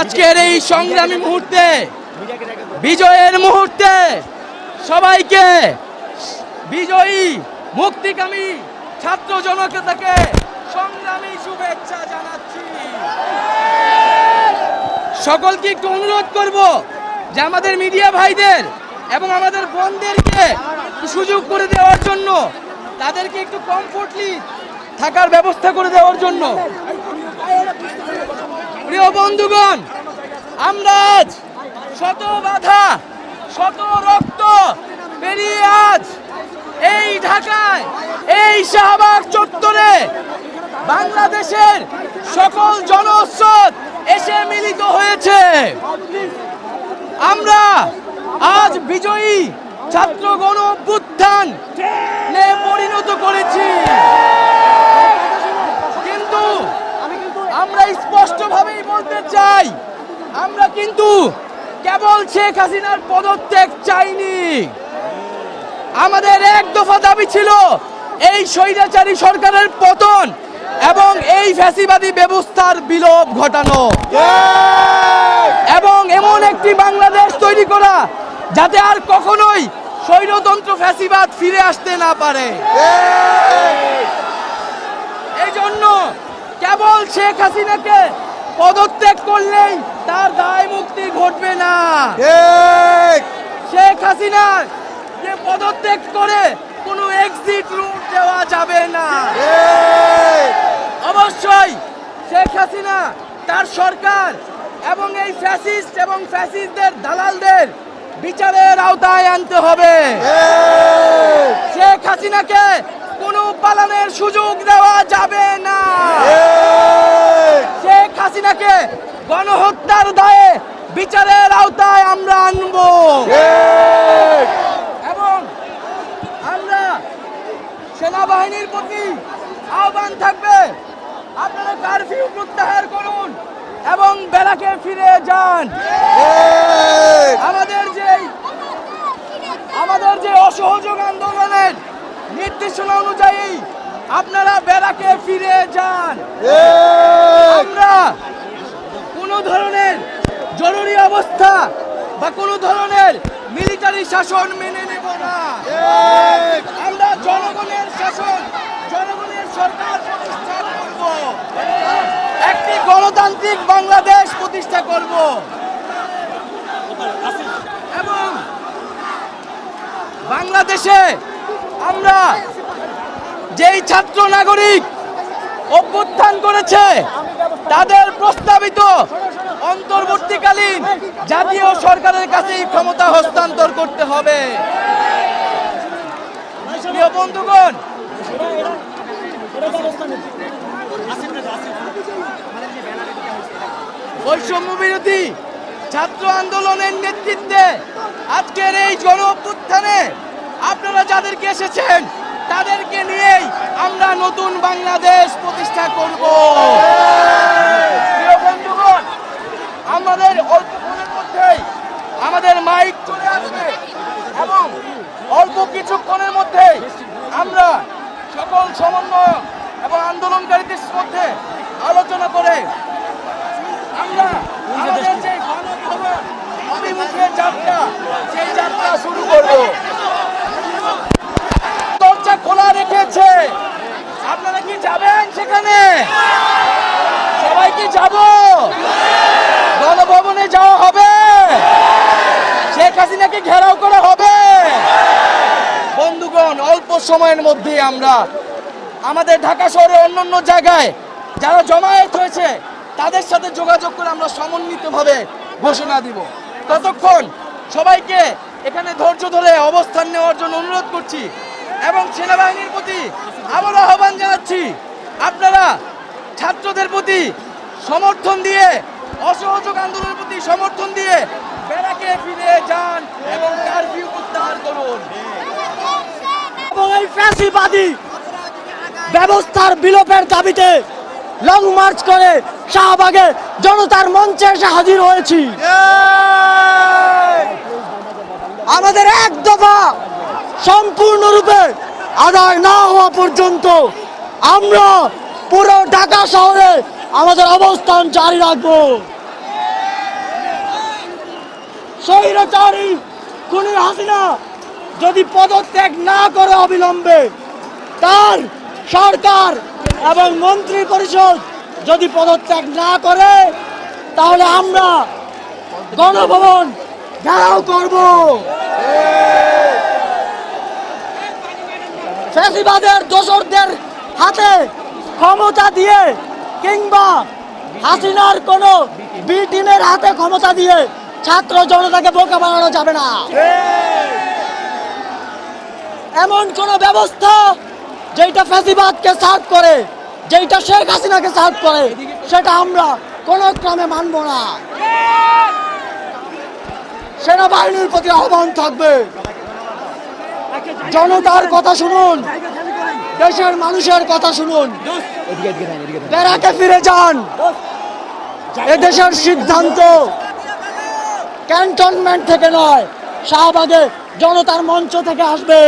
আজকের এই সংগ্রামী মুহূর্তে, বিজয়ের মুহূর্তে সবাইকে বিজয়ী, মুক্তিকামী ছাত্র জনতাকে সংগ্রামী শুভেচ্ছা জানাচ্ছি। সকলকে একটু অনুরোধ করব যে আমাদের মিডিয়া ভাইদের এবং আমাদের বোনদেরকে সুযোগ করে দেওয়ার জন্য, তাদেরকে একটু কমফোর্টলি থাকার ব্যবস্থা করে দেওয়ার জন্য। প্রিয় বন্ধুগণ আমরা আজ শত বাধা, শত রক্ত পেরিয়ে আজ এই ঢাকায়, এই শাহবাগ চত্বরে বাংলাদেশের সকল জনস্রোত এসে মিলিত হয়েছে। আমরা আজ বিজয়ী ছাত্র গণ পরিণত করেছি কিন্তু আমরা স্পষ্টভাবেই বলতে চাই, আমরা কিন্তু কেবল শেখ হাসিনার পদত্যাগ চাইনি। আমাদের এক দফা দাবি ছিল এই স্বৈরাচারী সরকারের পতন এবং এই ফ্যাসিবাদী ব্যবস্থার বিলোপ ঘটানো। এবং এমন একটি বাংলাদেশ তৈরি করা যাতে আর কখনোই স্বৈরতন্ত্র ফ্যাসিবাদ ফিরে আসতে না পারে। এই জন্য কেবল শেখ হাসিনাকে পদত্যাগ করলেই তার দায় মুক্তি ঘটবে না। শেখ হাসিনা যে পদত্যাগ করে কোনো এক্সিট রুট দেওয়া যাবে না। অবশ্যই শেখ হাসিনা তার সরকার এবং এই ফ্যাসিস্ট এবং ফ্যাসিস্টদের দালালদের বিচারের আওতায় আনতে হবে। শেখ হাসিনাকে কোনো পালানের সুযোগ দেওয়া যাবে না শেখ হাসিনাকে গণহত্যার দায়ে বিচারের আওতায় আমরা আনব এবং আমরা সেনাবাহিনীর প্রতি আহ্বান থাকবে আপনারা কারফিউ প্রত্যাহার করুন এবং বেলাকে ফিরে যান। আমাদের যে আমাদের যে অসহযোগ আন্দোলনের নির্দেশনা অনুযায়ী আপনারা বেলাকে ফিরে যান। আমরা কোনো ধরনের জরুরি অবস্থা বা কোনো ধরনের মিলিটারি শাসন মেনে নেব না। আমরা জনগণের শাসন, জনগণের সরকার প্রতিষ্ঠা করব। একটি গণতান্ত্রিক বাংলাদেশ প্রতিষ্ঠা করব। এবং বাংলাদেশে আমরা যেই ছাত্র নাগরিক অভ্যুত্থান করেছে। তাদের প্রস্তাবিত অন্তর্বর্তীকালীন জাতীয় সরকারের কাছেই ক্ষমতা হস্তান্তর করতে হবে। বন্ধুগণ, বৈষম্য বিরোধী ছাত্র আন্দোলনের নেতৃত্বে আজকের এই গণ আপনারা যাদেরকে এসেছেন তাদেরকে নিয়েই আমরা নতুন বাংলাদেশ প্রতিষ্ঠা করব। আমাদের অল্পক্ষণের মধ্যেই আমাদের মাইক চলে আসবে এবং অল্প কিছুক্ষণের মধ্যে আমরা সকল সমন্বয় এবং আন্দোলনকারীদের মধ্যে আলোচনা করে আমরা আমাদের যে গণভবন, অভিমুখে যাত্রা, সেই যাত্রা শুরু করব। যাব। গণভবনে যাওয়া হবে। শেখ হাসিনাকে ঘেরাও করা হবে। বন্ধুগণ, অল্প সময়ের মধ্যে আমরা আমাদের ঢাকা শহরে অন্যান্য জায়গায় যারা জমায়েত হয়েছে, তাদের সাথে যোগাযোগ করে আমরা সমন্বিতভাবে ঘোষণা দিব। ততক্ষণ সবাইকে এখানে ধৈর্য ধরে অবস্থান নেওয়ার জন্য অনুরোধ করছি এবং সেনাবাহিনীর প্রতি আবারও আহ্বান জানাচ্ছি। আপনারা ছাত্রদের প্রতি সমর্থন দিয়ে অসহযোগ আন্দোলনের প্রতি সমর্থন দিয়ে বেড়াকে ফিরে যান এবং কারফিউ প্রত্যাহার করুন। এবং এই ফ্যাসিবাদী ব্যবস্থার বিলোপের দাবিতে লং মার্চ করে শাহবাগে জনতার মঞ্চে এসে হাজির হয়েছি। আমাদের এক দফা সম্পূর্ণরূপে আদায় না হওয়া পর্যন্ত আমরা পুরো ঢাকা শহরে আমাদের অবস্থান জারি রাখব। স্বৈরাচারী খুনি হাসিনা যদি পদত্যাগ না করে অবিলম্বে, তার সরকার এবং মন্ত্রী পরিষদ যদি পদত্যাগ না করে, তাহলে আমরা গণভবন ঘেরাও করব। ফ্যাসিবাদের দোসরদের হাতে ক্ষমতা দিয়ে কিংবা হাসিনার কোন বি টিমের হাতে ক্ষমতা দিয়ে ছাত্র জনতাকে বোকা বানানো যাবে না। এমন কোন ব্যবস্থা যেটা ফ্যাসিবাদকে সার্ভ করে যেটা শেখ হাসিনাকে সার্ভ করে, সেটা আমরা কোন ক্রমে মানব না। সেনাবাহিনীর প্রতি আহ্বান থাকবে। জনতার কথা শুনুন, দেশের মানুষের কথা শুনুন। ব্যারাকে ফিরে যান। এদেশের সিদ্ধান্ত ক্যান্টনমেন্ট থেকে নয় শাহবাগে জনতার মঞ্চ থেকে আসবে।